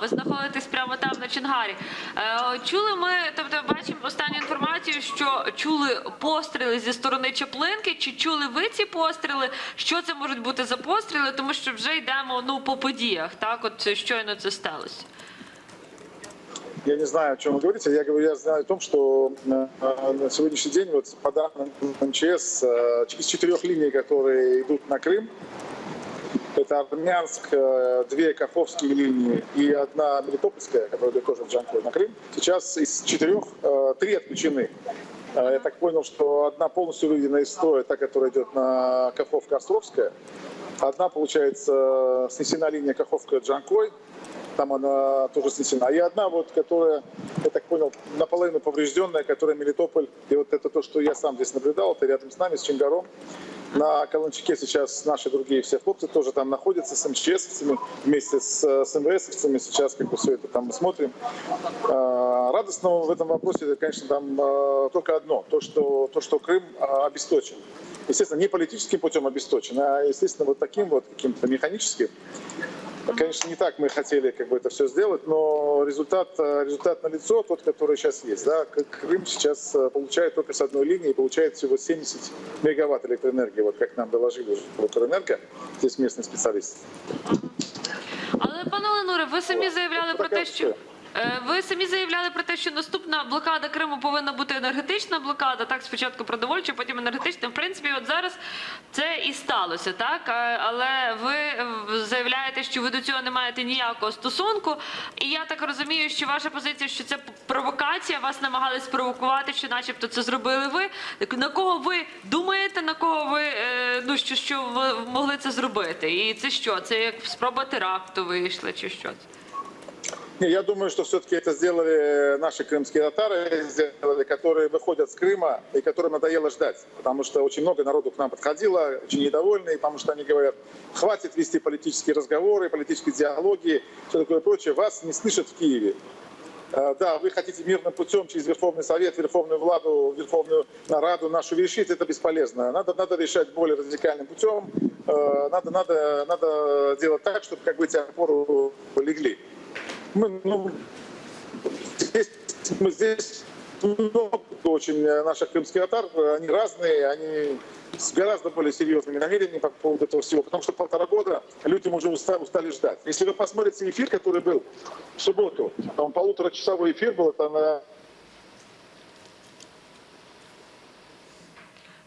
Ви знаходитесь прямо там на Чонгарі. Е, Чули ми, тобто бачимо останню інформацію, що чули постріли зі сторони Чаплинки. Чи чули ви ці постріли? Що це можуть бути за постріли? Тому що вже йдемо ну по подіях. Так, от щойно це сталося. Я не знаю, о чем вы говорите. Я говорю, я знаю о том, что э, на сегодняшний день, вот по данным МЧС, э, из четырех линий, которые идут на Крым, это Армянск, э, две Каховские линии и одна Мелитопольская, которая идет тоже в Джанкой на Крым. Сейчас из четырех э, три отключены. Э, Я так понял, что одна полностью выведена из строя, та, которая идет на Каховка-Островская. Одна, получается, снесена линия Каховка-Джанкой, там она тоже снесена. И одна вот, которая, я так понял, наполовину поврежденная, которая Мелитополь. И вот это то, что я сам здесь наблюдал, это рядом с нами, с Чингаром. На Каланчике сейчас наши другие все хлопцы тоже там находятся с МЧСовцами, вместе с, с МВСовцами. Сейчас как бы все это там мы смотрим. А, Радостного в этом вопросе, конечно, там а, только одно. То, что, то, что Крым а, обесточен. Естественно, не политическим путем обесточен, а, естественно, вот таким вот каким-то механическим. Конечно, не так мы хотели как бы это все сделать, но результат, э, результат налицо, тот, который сейчас есть. Да. Крым сейчас э, получает только с одной линии, получает всего 70 мегаватт электроэнергии, вот как нам доложили уже в Укрэнерго, здесь местный специалист. Але пане Ленуре, ви самі заявляли про те, що ви самі заявляли про те, що наступна блокада Криму повинна бути енергетична блокада. Так, спочатку продовольча, потім енергетична. В принципі, от зараз це і сталося, так Е, але ви е, заявляєте, що ви до цього не маєте ніякого стосунку. І я так розумію, що ваша позиція, що це провокація, вас намагались спровокувати, що, начебто, це зробили ви. На кого ви думаєте, на кого ви е, ну що, що ви могли це зробити? І це що? Це як спроба теракту вийшла, чи що? це? Я думаю, что все-таки это сделали наши крымские татары, сделали, которые выходят с Крыма и которым надоело ждать. Потому что очень много народу к нам подходило, очень недовольные, потому что они говорят, хватит вести политические разговоры, политические диалоги, все такое прочее. Вас не слышат в Киеве. Э, Да, вы хотите мирным путем через Верховный Совет, Верховную Владу, Верховную Раду нашу решить, это бесполезно. Надо, надо решать более радикальным путем. Э, Надо, надо, надо делать так, чтобы, как бы, эти опору легли. Мы, ну, здесь, мы здесь много очень э, наших крымских татар, э, они разные, они с гораздо более серьезными намерениями по поводу этого всего, потому что полтора года людям уже уста- устали ждать. Если вы посмотрите эфир, который был в субботу, там полуторачасовой эфир был, это на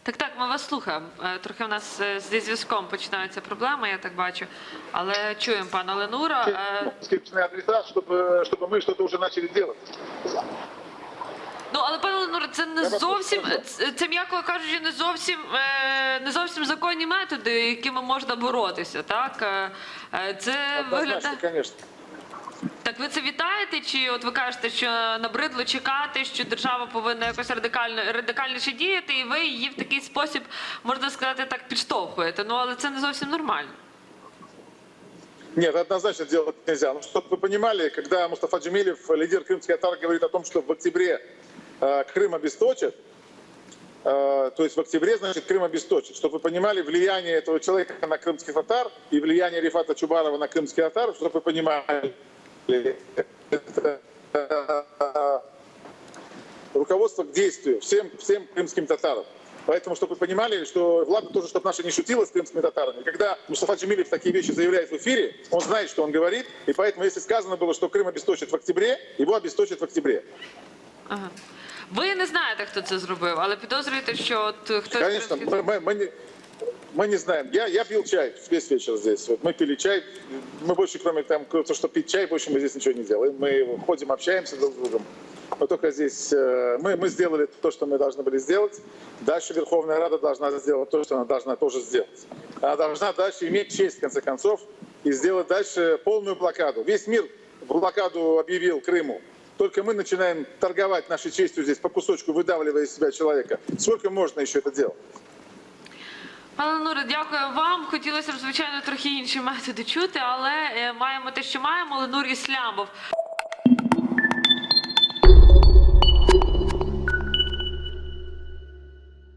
Так, так, ми вас слухаємо. Е, Трохи в нас е, зі зв'язком починаються проблеми, я так бачу. Але чуємо пана Ленура. Е, скрипичные адреса, чтобы, чтобы мы что-то уже начали делать. Ну, але пане Ленура, це не Я вас зовсім прошу. це, це м'яко кажучи, не зовсім е, не зовсім законні методи, якими можна боротися. Так Е, е, це Однозначно, виглядає. конечно. Так ви це вітаєте? Чи от ви кажете, що набридло чекати, що держава повинна якось радикально радикальніше діяти, і ви її в такий спосіб можна сказати так підштовхуєте? Ну але це не зовсім нормально. Нет, однозначно делать нельзя. Ну, чтобы вы понимали, когда Мустафа Джемилев, лидер крымских татар, говорит о том, что в октябре э, Крым обесточит, э, то есть в октябре, значит, Крым обесточит. Чтобы вы понимали влияние этого человека на крымских татар и влияние Рифата Чубарова на крымских татар, чтобы вы понимали, это, э, руководство к действию всем, всем крымским татарам. Поэтому, чтобы вы понимали, что влада тоже, чтобы наша не шутила с крымскими татарами. Когда Мустафа Джемилев такие вещи заявляет в эфире, он знает, что он говорит, и поэтому, если сказано было, что Крым обесточит в октябре, его обесточат в октябре. Ага. Ви не знаєте, хто це зробив, але підозрюєте, що от хтось Конечно, кримський- мы, мы- мы не, мы знаем. Я, я пил чай весь вечер здесь. Вот мы пили чай. Мы больше, кроме там, то, что пить чай, больше мы здесь ничего не делаем. Мы ходим, общаемся друг с другом. Но только здесь э, мы, мы сделали то, что мы должны были сделать. Дальше Верховная Рада должна сделать то, что она должна тоже сделать. Она должна дальше иметь честь, в конце концов, и сделать дальше полную блокаду. Весь мир блокаду объявил Крыму. Только мы начинаем торговать нашей честью здесь по кусочку, выдавливая из себя человека. Сколько можно еще это делать? Пане Нуре, дякую вам. Хотілося б, звичайно, трохи інші методи чути, але е, маємо те, що маємо. Ленур Іслямов.